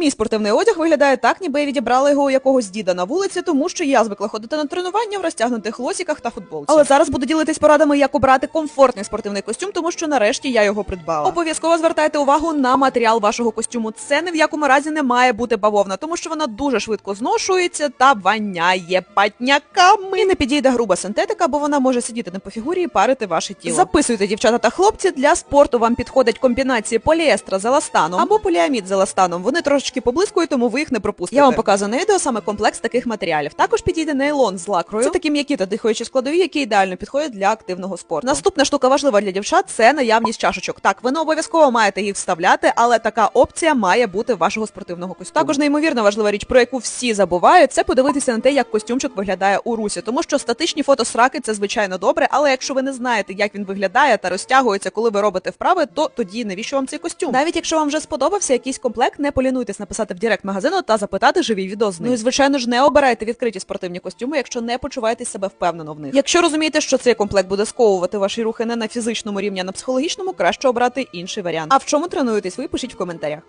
Мій спортивний одяг виглядає так, ніби я відібрала його у якогось діда на вулиці, тому що я звикла ходити на тренування в розтягнутих лосіках та футболці. Але зараз буду ділитись порадами, як обрати комфортний спортивний костюм, тому що нарешті я його придбала. Обов'язково звертайте увагу на матеріал вашого костюму. Це ні в якому разі не має бути бавовна, тому що вона дуже швидко зношується та воняє патняками. І не підійде груба синтетика, бо вона може сидіти не по фігурі і парити ваше тіло. Записуйте, дівчата та хлопці, для спорту вам підходять комбінації поліестра з еластаном або поліамід з еластаном. Вони трошечки поблискують, тому ви їх не пропустите. Я вам показую на відео саме комплекс таких матеріалів. Також підійде нейлон з лакрою. Це такі м'які та дихаючі складові, які ідеально підходять для активного спорту. Наступна штука важлива для дівчат це наявність чашечок. Так, ви не обов'язково маєте їх вставляти, але така опція має бути вашого спортивного костюму. Також неймовірно важлива річ, про яку всі забувають, це подивитися на те, як костюмчик виглядає у русі, тому що статичні фотосраки це звичайно добре, але якщо ви не знаєте, як він виглядає та розтягується, коли ви робите вправи, то тоді навіщо вам цей костюм? Навіть якщо вам вже сподобався якийсь комплект, не написати в директ магазину та запитати живі відео з ним. Ну і звичайно ж не обирайте відкриті спортивні костюми, якщо не почуваєте себе впевнено в них. Якщо розумієте, що цей комплект буде сковувати ваші рухи не на фізичному рівні, а на психологічному, краще обрати інший варіант. А в чому тренуєтесь, ви пишіть в коментарях.